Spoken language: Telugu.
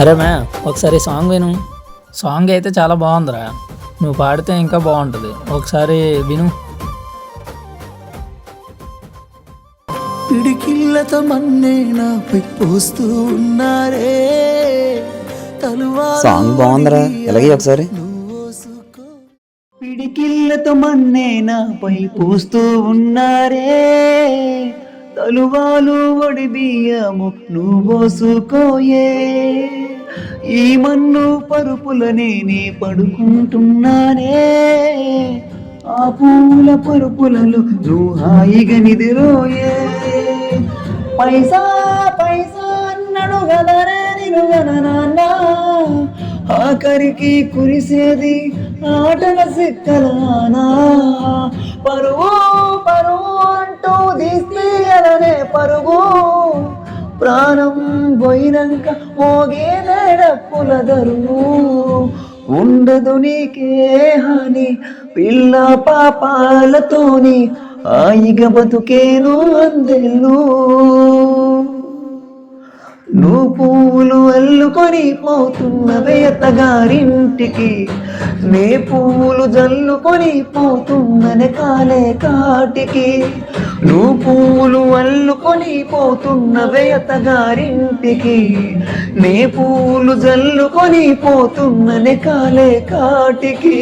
అరే మ్యా ఒకసారి సాంగ్ విను. సాంగ్ అయితే చాలా బాగుందిరా. నువ్వు పాడితే ఇంకా బాగుంటుంది. ఒకసారి విను. పిడికిళ్ళతో మన్నే నాపై పోస్తూ ఉన్నారే. తలువా సాంగ్ బాగుందిరా. ఎలాగే ఒకసారి? పిడికిళ్ళతో మన్నే నాపై పోస్తూ ఉన్నారే. తలువాలు ఒడి బియ్యము నువ్వోసుకోయే ఈ మన్ను పరుపులనే నే పడుకుంటున్నానే. ఆ పూల పరుపులలో నువ్వు హాయిగా నిదిరోయే పైసా పైసా అన్నడు గదరా నిను నాన్న. ఆఖరికి కురిసేది ఆటల సిక్కలానా పరువు పరువు అంటూ దిస్తే పరుగు. ప్రాణం పోయినాక మోగే నడపులదరు ఉండదు నీకే హాని పిల్ల పాపాలతోని ఆయిగ బతుకేను అందెల్లు నువ్వు పువ్వులు అల్లుకొని పోతున్నవే అత్తగారింటికి నే పువ్వులు జల్లుకొని పోతున్ననే కాలే కాటికి. నువ్వు పువ్వులు అల్లుకొని పోతున్నవే అత్తగారింటికి నే పూలు జల్లుకొని పోతున్ననే కాలే కాటికి.